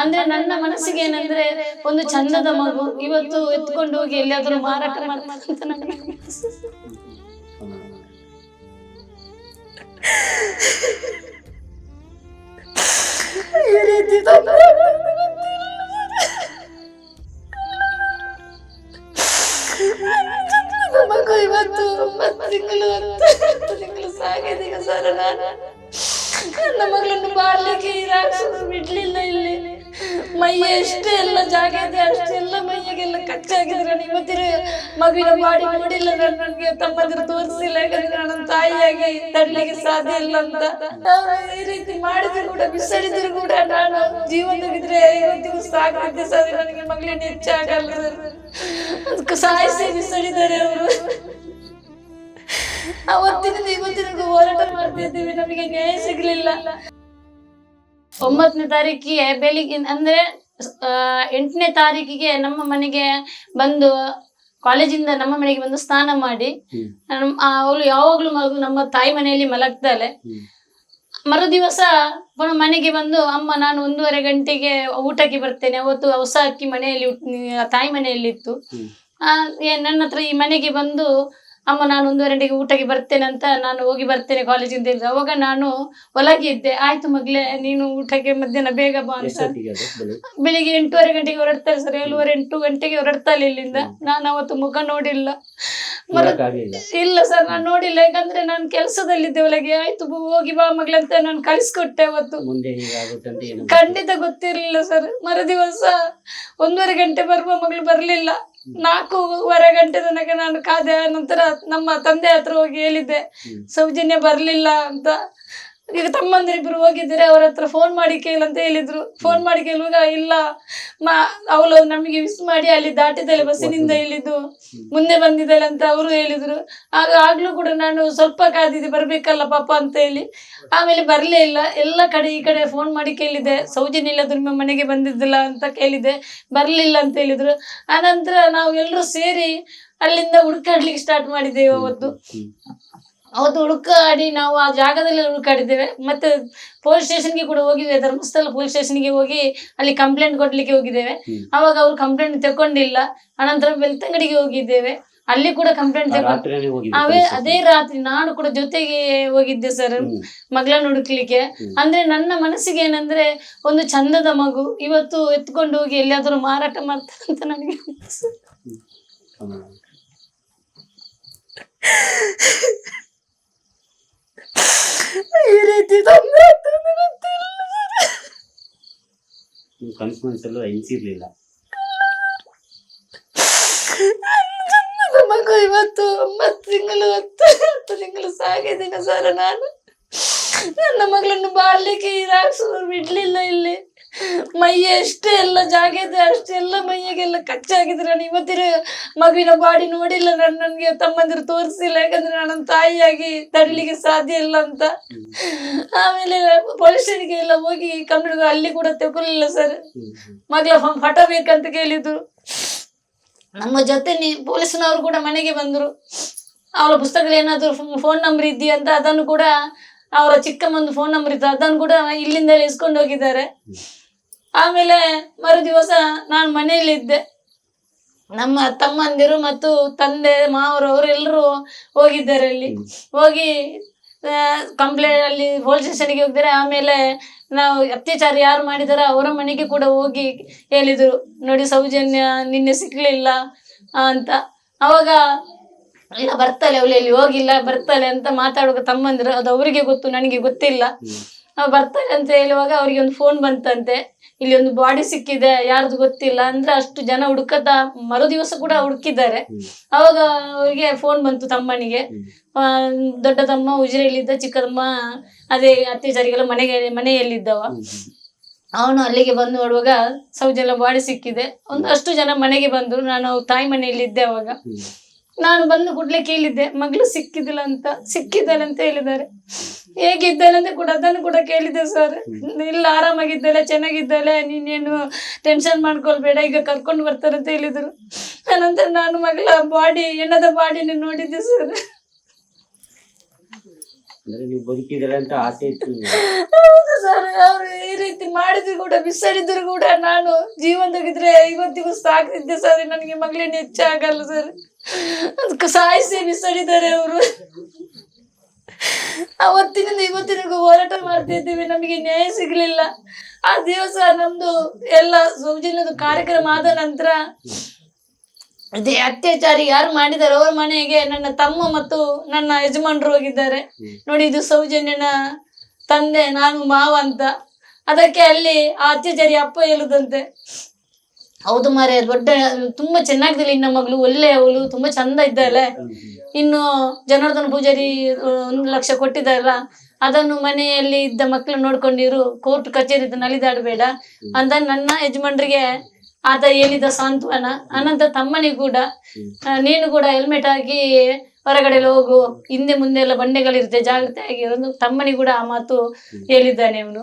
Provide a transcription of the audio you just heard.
ಅಂದ್ರೆ ನನ್ನ ಮನಸ್ಸಿಗೆ ಏನಂದ್ರೆ ಒಂದು ಚಂದದ ಮಗು ಇವತ್ತು ಎತ್ಕೊಂಡು ಹೋಗಿ ಎಲ್ಲಿಯಾದ್ರೂ ಮಾರಾಟ ಮಾಡ್ತಾರೆ ಅಂತ ನನಗೆ ಇವತ್ತು ತಿಂಗಳು ನಾನು ನನ್ನ ಮಗಳನ್ನು ಬಿಡ್ಲಿಲ್ಲ ಇಲ್ಲಿ. ಮೈ ಎಷ್ಟೇ ಎಲ್ಲ ಜಾಗ ಇದೆ, ಅಷ್ಟೆಲ್ಲ ಮೈಯಾಗೆಲ್ಲ ಕಚ್ಚಾಗಿದ್ರೆ ಇವತ್ತಿನ ಮಗುವಿನ ಬಾಡಿ ನೋಡಿಲ್ಲ ನಾನು ನನಗೆ ತಮ್ಮಂದಿರು ತೋರಿಸಿಲ್ಲ, ಯಾಕಂದ್ರೆ ನನ್ನ ತಾಯಿಯಾಗಿ ತಡ್ಲಿಕ್ಕೆ ಸಾಧ್ಯ ಇಲ್ಲ ಅಂತ. ಈ ರೀತಿ ಮಾಡಿದ್ರು ಕೂಡ, ಬಿಸಾಡಿದ್ರು ಕೂಡ ನಾನು ಜೀವನದಾಗಿದ್ರೆ ಇವತ್ತಿಗೂ ಸಾಕಿದ್ದೆ ಸಾಧ್ಯ ನನಗೆ ಮಗಳಿನ ಹೆಚ್ಚಾಗಲ್ಲ ಸಾಯಿಸಿ ಬಿಸಾಡಿದ್ದಾರೆ ಅವರು. ಅವತ್ತಿನಿಂದ ಇವತ್ತಿನ ಹೋರಾಟ ಮಾಡ್ತಿದ್ದೀವಿ ನಮಗೆ ನ್ಯಾಯ ಸಿಗ್ಲಿಲ್ಲ. ಒಂಬತ್ತನೇ ತಾರೀಕಿಗೆ ಬೆಳಿಗ್ಗೆ ಅಂದ್ರೆ ಎಂಟನೇ ತಾರೀಕಿಗೆ ನಮ್ಮ ಮನೆಗೆ ಬಂದು ಕಾಲೇಜಿಂದ ನಮ್ಮ ಮನೆಗೆ ಬಂದು ಸ್ನಾನ ಮಾಡಿ ಅವಳು ಯಾವಾಗ್ಲೂ ಮಲಗು ನಮ್ಮ ತಾಯಿ ಮನೆಯಲ್ಲಿ ಮಲಗ್ತಾಳೆ. ಮರುದಿವಸ ಮರು ದಿವಸ ಮನೆಗೆ ಬಂದು ಅಮ್ಮ ನಾನು ಒಂದೂವರೆ ಗಂಟೆಗೆ ಊಟಕ್ಕೆ ಬರ್ತೇನೆ ಅವತ್ತು ಹೊಸ ಅಕ್ಕಿ ಮನೆಯಲ್ಲಿ ತಾಯಿ ಮನೆಯಲ್ಲಿ ಇತ್ತು ನನ್ನ ಹತ್ರ ಈ ಮನೆಗೆ ಬಂದು ಅಮ್ಮ ನಾನು ಒಂದೂವರೆ ಗಂಟೆಗೆ ಊಟಕ್ಕೆ ಬರ್ತೇನೆ ಅಂತ ನಾನು ಹೋಗಿ ಬರ್ತೇನೆ ಕಾಲೇಜಿಂದ ಹೇಳಿದ್ರು ಅವಾಗ ನಾನು ಒಳಗೆ ಇದ್ದೆ. ಆಯ್ತು ಮಗ್ಲೇ ನೀನು ಊಟಕ್ಕೆ ಮಧ್ಯಾಹ್ನ ಬೇಗ ಬಾ ಅಂತ. ಬೆಳಿಗ್ಗೆ? ಎಂಟೂವರೆ ಗಂಟೆಗೆ ಹೊರಡ್ತಾರೆ ಸರ್. ಏಳುವರೆ ಎಂಟು ಗಂಟೆಗೆ ಹೊರಡ್ತಾರೆ ಇಲ್ಲಿಂದ. ನಾನು ಅವತ್ತು ಮುಖ ನೋಡಿಲ್ಲ. ಮರ ಇಲ್ಲ ಸರ್ ನಾನು ನೋಡಿಲ್ಲ. ಯಾಕಂದ್ರೆ ನಾನು ಕೆಲಸದಲ್ಲಿದ್ದೆ ಒಳಗೆ. ಆಯ್ತು ಬು- ಹೋಗಿ ಬಾ ಮಗಳಂತ ನಾನು ಕಳಿಸ್ಕೊಟ್ಟೆ ಅವತ್ತು. ಅಂತ ಖಂಡಿತ ಗೊತ್ತಿರಲಿಲ್ಲ ಸರ್. ಮರು ದಿವಸ ಒಂದೂವರೆ ಗಂಟೆ ಬರುವ ಮಗಳು ಬರಲಿಲ್ಲ. ನಾಲ್ಕೂವರೆ ಗಂಟೆ ತನಕ ನಾನು ಕಾದೆ ನಂತರ ನಮ್ಮ ತಂದೆ ಹತ್ರ ಹೋಗಿ ಹೇಳಿದ್ದೆ ಸೌಜನ್ಯ ಬರಲಿಲ್ಲ ಅಂತ. ಈಗ ತಮ್ಮಂದಿರಿಬ್ರು ಹೋಗಿದ್ದೀರಿ ಅವ್ರ ಹತ್ರ ಫೋನ್ ಮಾಡಿ ಕೇಳಂತ ಹೇಳಿದ್ರು. ಫೋನ್ ಮಾಡಿ ಕೇಳುವಾಗ ಇಲ್ಲ ಮಾ ಅವಳು ನಮಗೆ ಮಿಸ್ ಮಾಡಿ ಅಲ್ಲಿ ದಾಟಿದಲ್ಲಿ ಬಸ್ಸಿನಿಂದ ಇಳಿದು. ಮುಂದೆ ಬಂದಿದ್ದಾಳೆ ಅಂತ ಅವರು ಹೇಳಿದ್ರು. ಆಗ ಆಗ್ಲೂ ಕೂಡ ನಾನು ಸ್ವಲ್ಪ ಕಾದಿದ್ದೆ ಬರ್ಬೇಕಲ್ಲ ಪಾಪ ಅಂತ ಹೇಳಿ. ಆಮೇಲೆ ಬರ್ಲೇ ಇಲ್ಲ. ಎಲ್ಲ ಕಡೆ ಈ ಕಡೆ ಫೋನ್ ಮಾಡಿ ಕೇಳಿದೆ. ಸೌಜನ್ಯ ಇಲ್ಲದ್ರು ನಿಮ್ಮ ಮನೆಗೆ ಬಂದಿದ್ದಿಲ್ಲ ಅಂತ ಕೇಳಿದೆ. ಬರ್ಲಿಲ್ಲ ಅಂತ ಹೇಳಿದ್ರು. ಆನಂತರ ನಾವು ಎಲ್ಲರೂ ಸೇರಿ ಅಲ್ಲಿಂದ ಹುಡುಕಾಡ್ಲಿಕ್ಕೆ ಸ್ಟಾರ್ಟ್ ಮಾಡಿದ್ದೇವೆ ಅವತ್ತು. ಅವತ್ತು ಹುಡುಕಾಡಿ ನಾವು ಆ ಜಾಗದಲ್ಲಿ ಹುಡುಕಾಡಿದ್ದೇವೆ. ಮತ್ತೆ ಪೊಲೀಸ್ ಸ್ಟೇಷನ್ಗೆ ಕೂಡ ಹೋಗಿದ್ದೇವೆ. ಧರ್ಮಸ್ಥಳ ಪೊಲೀಸ್ ಸ್ಟೇಷನ್ಗೆ ಹೋಗಿ ಅಲ್ಲಿ ಕಂಪ್ಲೇಂಟ್ ಕೊಡ್ಲಿಕ್ಕೆ ಹೋಗಿದ್ದೇವೆ. ಅವಾಗ ಅವ್ರು ಕಂಪ್ಲೇಂಟ್ ತಕೊಂಡಿಲ್ಲ ಅನಂತರ ಬೆಳ್ತಂಗಡಿಗೆ ಹೋಗಿದ್ದೇವೆ. ಅಲ್ಲಿ ಕೂಡ ಕಂಪ್ಲೇಂಟ್ ತಗೊಂಡು ಅವೇ ಅದೇ ರಾತ್ರಿ ನಾನು ಕೂಡ ಜೊತೆಗೆ ಹೋಗಿದ್ದೆ ಸರ್ ಮಗಳನ್ನು ಹುಡುಕ್ಲಿಕ್ಕೆ. ಅಂದ್ರೆ ನನ್ನ ಮನಸ್ಸಿಗೆ ಏನಂದ್ರೆ ಒಂದು ಚಂದದ ಮಗು. ಇವತ್ತು ಎತ್ಕೊಂಡು ಹೋಗಿ ಎಲ್ಲಿಯಾದ್ರೂ ಮಾರಾಟ ಮಾಡ್ತಾರೆ ಅಂತ ನನಗೆ. ಈ ರೀತಿ ತೊಂದ್ರೆ ಕನ್ಸು ಮನ್ಸಲ್ಲೂ ಎನ್ಸಿರ್ಲಿಲ್ಲ ಮಗು ಇವತ್ತು ಒಂಬತ್ತು ತಿಂಗಳು ಹತ್ತು ಹತ್ತು ತಿಂಗಳು ಸಾಗಿದ್ದೀನಿ ಸರ್ ನಾನು. ನನ್ನ ಮಗಳನ್ನು ಬಾಳ್ಲಿಕ್ಕೆ ಈ ರಾಕ್ಷಸರು ಬಿಡ್ಲಿಲ್ಲ ಇಲ್ಲಿ. ಮೈ ಎಷ್ಟೇ ಎಲ್ಲ ಜಾಗ ಇದೆ, ಅಷ್ಟೆಲ್ಲ ಮೈಯಾಗೆಲ್ಲ ಕಚ್ಚಾಗಿದ್ರೆ ನಾನು ಇವತ್ತಿನ ಮಗುವಿನ ಬಾಡಿ ನೋಡಿಲ್ಲ, ನಾನು ನನಗೆ ತಮ್ಮಂದಿರು ತೋರಿಸಿಲ್ಲ, ಯಾಕಂದ್ರೆ ನನ್ನ ತಾಯಿಯಾಗಿ ತಡಲಿಕ್ಕೆ ಸಾಧ್ಯ ಇಲ್ಲ ಅಂತ. ಆಮೇಲೆ ಪೊಲೀಸ್ ಸ್ಟೇಷನ್ಗೆ ಎಲ್ಲ ಹೋಗಿ ಕಂಪ್ಲೇಂಟ್ ಅಲ್ಲಿ ಕೂಡ ತಗೊಳ್ಳಿಲ್ಲ ಸರ್. ಮಗಳ ಹಠ ಬೇಕಂತ ಕೇಳಿದ್ರು ನಮ್ಮ ಜೊತೆ ನೀ ಪೊಲೀಸ್ನವರು ಕೂಡ ಮನೆಗೆ ಬಂದರು. ಅವಳ ಪುಸ್ತಕಗಳು ಏನಾದರೂ ಫೋನ್ ನಂಬರ್ ಇದೆಯಾ ಅಂತ ಅದನ್ನು ಕೂಡ ಅವರ ಚಿಕ್ಕಮ್ಮಂದು ಫೋನ್ ನಂಬರ್ ಇತ್ತು, ಅದನ್ನು ಕೂಡ ಇಲ್ಲಿಂದಲೇ ಇಸ್ಕೊಂಡು ಹೋಗಿದ್ದಾರೆ. ಆಮೇಲೆ ಮರು ದಿವಸ ನಾನು ಮನೆಯಲ್ಲಿದ್ದೆ. ನಮ್ಮ ತಮ್ಮಂದಿರು ಮತ್ತು ತಂದೆ ಮಾವರು ಅವರೆಲ್ಲರೂ ಹೋಗಿದ್ದಾರೆ ಅಲ್ಲಿ. ಹೋಗಿ ಕಂಪ್ಲೇಂಟ್ ಅಲ್ಲಿ ಪೊಲೀಸ್ ಸ್ಟೇಷನ್ಗೆ ಹೋಗಿದ್ದಾರೆ ಆಮೇಲೆ ನಾವು ಅತ್ಯಾಚಾರ ಯಾರು ಮಾಡಿದಾರ ಅವರ ಮನೆಗೆ ಕೂಡ ಹೋಗಿ ಹೇಳಿದರು. ನೋಡಿ ಸೌಜನ್ಯ ನಿನ್ನೆ ಸಿಗ್ಲಿಲ್ಲ ಅಂತ. ಅವಾಗ ಇಲ್ಲ ಬರ್ತಾಳೆ ಅವಳು ಎಲ್ಲಿ ಹೋಗಿಲ್ಲ ಬರ್ತಾಳೆ ಅಂತ ಮಾತಾಡುವ ತಮ್ಮಂದ್ರು ಅದು ಅವರಿಗೆ ಗೊತ್ತು ನನಗೆ ಗೊತ್ತಿಲ್ಲ. ಬರ್ತಾಳೆ ಅಂತ ಹೇಳುವಾಗ ಅವರಿಗೆ ಒಂದು ಫೋನ್ ಬಂತಂತೆ. ಇಲ್ಲಿ ಒಂದು ಬಾಡಿ ಸಿಕ್ಕಿದೆ ಯಾರ್ದು ಗೊತ್ತಿಲ್ಲ ಅಂದ್ರೆ ಅಷ್ಟು ಜನ ಹುಡುಕದ ಮರು ದಿವಸ ಕೂಡ ಹುಡುಕಿದ್ದಾರೆ. ಅವಾಗ ಅವರಿಗೆ ಫೋನ್ ಬಂತು ತಮ್ಮನಿಗೆ. ದೊಡ್ಡ ತಮ್ಮ ಉಜಿರೆಯಲ್ಲಿದ್ದ ಚಿಕ್ಕಮ್ಮ ಅದೇ ಅದೇ ಜಾರಿಗೆಲ್ಲ ಮನೆಗೆ ಮನೆಯಲ್ಲಿದ್ದವ. ಅವನು ಅಲ್ಲಿಗೆ ಬಂದು ನೋಡುವಾಗ ಸೌಜನ್ಯ ಬಾಡಿ ಸಿಕ್ಕಿದೆ. ಒಂದಷ್ಟು ಜನ ಮನೆಗೆ ಬಂದ್ರು. ನಾನು ತಾಯಿ ಮನೆಯಲ್ಲಿ ಇದ್ದೆ ಅವಾಗ. ನಾನು ಬಂದು ಕೂಡಲೇ ಕೇಳಿದ್ದೆ ಮಗಳು ಸಿಕ್ಕಿದಿಲ್ಲ ಅಂತ ಸಿಕ್ಕಿದ್ದಾಳೆ ಅಂತ ಹೇಳಿದ್ದಾರೆ. ಹೇಗಿದ್ದಾಳೆ ಅಂತ ಕೂಡ ಅದನ್ನು ಕೂಡ ಕೇಳಿದ್ದೆ ಸರ್ ಇಲ್ಲ ಆರಾಮಾಗಿದ್ದಾಳೆ ಚೆನ್ನಾಗಿದ್ದಾಳೆ ನೀನೇನು ಟೆನ್ಷನ್ ಮಾಡ್ಕೊಳ್ಬೇಡ ಈಗ ಕರ್ಕೊಂಡು ಬರ್ತಾರೆ ಅಂತ ಹೇಳಿದರು. ಅನಂತರ ನಾನು ಮಗಳ ಬಾಡಿ ಹೆಣ್ಣದ ಬಾಡಿನ ನೋಡಿದ್ದೆ ಸರ್ ಅಂದ್ರೆ ನೀವು ಬದುಕಿದ್ರೆ ಅಂತ ಆಸೆ ಇತ್ತು ನಿಮ್ಗೆ. ಹೌದು ಸರ್ ಅವ್ರು ಈ ರೀತಿ ಮಾಡಿದ್ರು ಕೂಡ ಬಿಸಾಡಿದ್ರು ಕೂಡ ನಾನು ಜೀವನದಾಗಿದ್ರೆ ಇವತ್ತಿಗೂ ಸಾಕ್ತಿದ್ದೆ ಸರ್. ನನಗೆ ಮಗಳೇನು ಹೆಚ್ಚಾಗಲ್ಲ ಸರ್. ಅದಕ್ಕೆ ಸಾಯಿಸಿ ಬಿಸಾಡಿದ್ದಾರೆ ಅವರು. ಅವತ್ತಿನಿಂದ ಇವತ್ತಿನಿಗೂ ಹೋರಾಟ ಮಾಡ್ತಿದ್ದೀವಿ ನಮಗೆ ನ್ಯಾಯ ಸಿಗ್ಲಿಲ್ಲ. ಆ ದಿವಸ ನಮ್ದು ಎಲ್ಲ ಸೌಜನ್ಯದ ಕಾರ್ಯಕ್ರಮ ಆದ ನಂತರ ಅದೇ ಅತ್ಯಾಚಾರಿ ಯಾರು ಮಾಡಿದ್ದಾರೆ ಅವ್ರ ಮನೆಗೆ ನನ್ನ ತಮ್ಮ ಮತ್ತು ನನ್ನ ಯಜಮಾನರು ಹೋಗಿದ್ದಾರೆ. ನೋಡಿ ಇದು ಸೌಜನ್ಯನ ತಂದೆ ನಾನು ಮಾವ ಅಂತ. ಅದಕ್ಕೆ ಅಲ್ಲಿ ಆ ಅತ್ಯಾಚಾರಿ ಅಪ್ಪ ಹೇಳುದಂತೆ. ಹೌದು ಮಾರೆ ದೊಡ್ಡ, ತುಂಬಾ ಚೆನ್ನಾಗಿದ್ದಿಲ್ಲ ಇನ್ನ ಮಗಳು, ಒಳ್ಳೆ ಅವಳು, ತುಂಬಾ ಚಂದ ಇದ್ದಾಳೆ. ಇನ್ನು ಜನಾರ್ದನ ಪೂಜಾರಿ ಒಂದು ಲಕ್ಷ ಕೊಟ್ಟಿದ್ದಾರಲ್ಲ, ಅದನ್ನು ಮನೆಯಲ್ಲಿ ಇದ್ದ ಮಕ್ಕಳು ನೋಡ್ಕೊಂಡಿರು, ಕೋರ್ಟ್ ಕಚೇರಿ ನಲಿದಾಡಬೇಡ. ಅಂತ ನನ್ನ ಯಜಮಾನ್ರಿಗೆ ಆತ ಹೇಳಿದ ಸಾಂತ್ವನ. ಅನಂತ ತಮ್ಮನಿಗೆ ಕೂಡ ನೀನು ಕೂಡ ಹೆಲ್ಮೆಟ್ ಹಾಕಿ ಹೊರಗಡೆ ಹೋಗು, ಹಿಂದೆ ಮುಂದೆ ಎಲ್ಲ ಬಂಡೆಗಳಿರುತ್ತೆ ಜಾಗ್ರತೆ ಆಗಿ ಒಂದು ತಮ್ಮನಿಗೆ ಕೂಡ ಆ ಮಾತು ಹೇಳಿದ್ದಾನೆ ಅವನು